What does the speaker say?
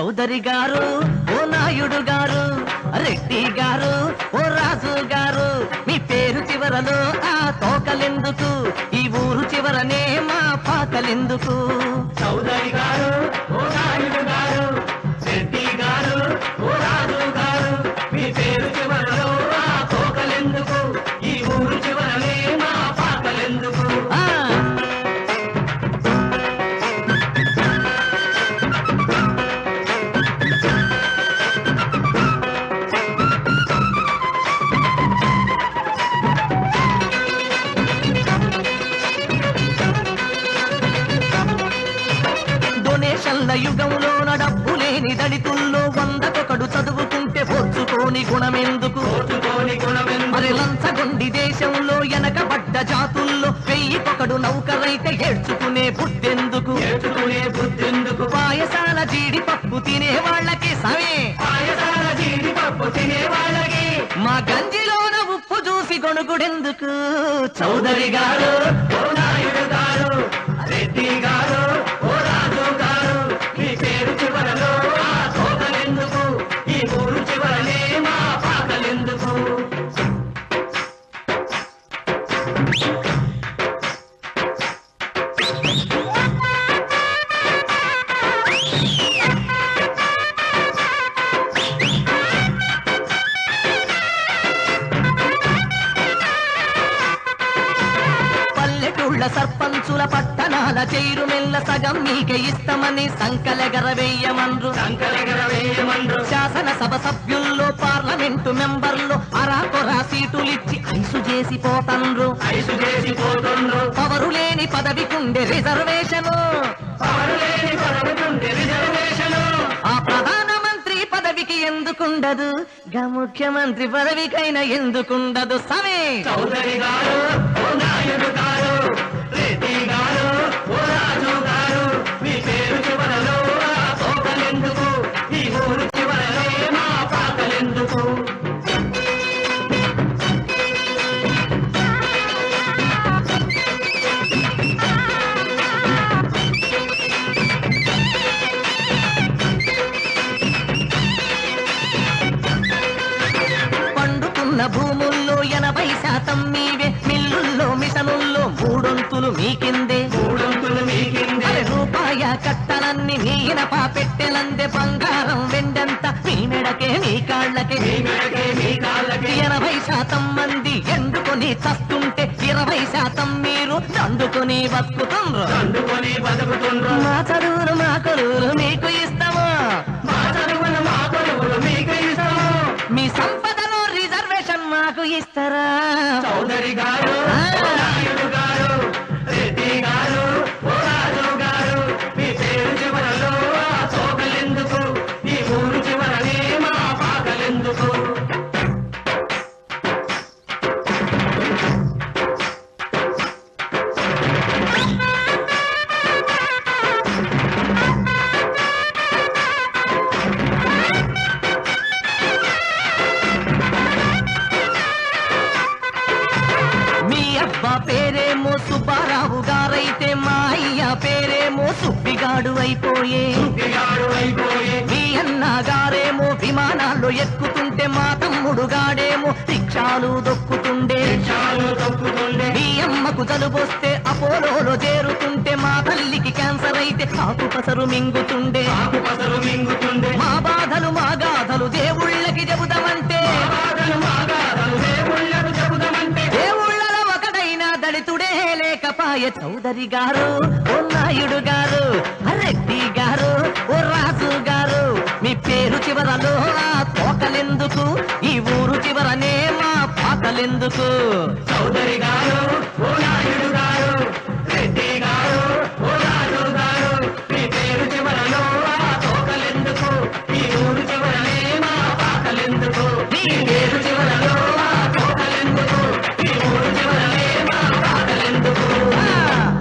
చౌదరి గారు ఓ నాయుడు గారు రెడ్డి గారు ఓ రాజు గారు మీ పేరు చివరలో ఆ తోకలెందుకు? ఈ ఊరు చివరనే మా పాకలెందుకు? డొనేషన్ల యుగంలోన డబ్బు లేని దళితుల్లో వందకొకడు చదువుకుంటే పొచ్చుకోని గుణమెందుకు? మరి లంచగొండి దేశంలో వెనకబడ్డ జాతుల్లో వెయ్యికొకడు నౌకరైతే ఏడ్చుకునే బుద్ధెందుకు? పాయసాల జీడిపప్పు తినే వాళ్ళకి సమే. పాయసాల జీడిపప్పు తినే వాళ్ళకి? మా గంజిలోన ఉప్పు చూసి గొణుగుడెందుకు? చౌదరి గారు రెడ్డి గారు. పల్లెటూళ్ళ సర్పంచుల పట్టణాల చైరు మెల్ల సగం మీకే ఇస్తామని సంకలెగర వెయ్యమన్రు సంకలగర వేయమండ్రు. శాసనసభ సభ్యుల్లో పార్లమెంటు మెంబర్లు అరాకొరా సీటులిచ్చి ఐసు చేసి పోతండ్రు. ఐసు చేసి పోతుండ్రు. పవరు లేని పదవికుండే రిజర్వేషను. పవరు లేని పదవుతుంది రిజర్వేషను. ఆ ప్రధానమంత్రి పదవికి ఎందుకుండదు? గా ముఖ్యమంత్రి పదవికైనా ఎందుకుండదు? సమే చౌదరి గారు నాయుడు భూముల్లో ఎనభై శాతం మీవే. మిల్లుల్లో మిషనుల్లో మూడొంతులు మీకిందే. మూడొంతులు మీకిందే. రూపాయ కట్టలన్నీ మీ ఇనపా పెట్టెలందే బంగారం చస్తుంటే ఇరవై శాతం మీరు దండుకొని బతుకుతుండ్రు. అందుకొని బతుకుతుండ్రు మా చదువులు మా కొలువులు మీకు ఇస్తాము. మా చదువులు మా కొలువులు మీకు ఇస్తాము మీ సంపదలో రిజర్వేషన్ మాకు ఇస్తారా? చౌదరి గారు. పేరేమో సుబ్బారావు గారైతే మా అయ్య పేరేమో సుబ్బిగాడు అయిపోయే. మీ అన్న గారేమో విమానాల్లో ఎక్కుతుంటే మా తమ్ముడు గాడేమో రిక్షాలు దొక్కుతుండే. చాలు మీ అమ్మకు జలుబొస్తే అపోలోలో చేరుతుంటే మా తల్లికి క్యాన్సర్ అయితే కాకు పసరు మింగుతుండే ఆకు పసరు మింగుతుండే. మా బాధలు మా గాథలు దేవుళ్ళకి చెబుదామంటే. లేకపాయ చౌదరి గారు ఓ నాయుడు గారు రెడ్డి గారు ఓ రాజు గారు. మీ పేరు చివరలో ఆ తోకలెందుకు? ఈ ఊరు చివరనే మా పాకలెందుకు చౌదరి గారు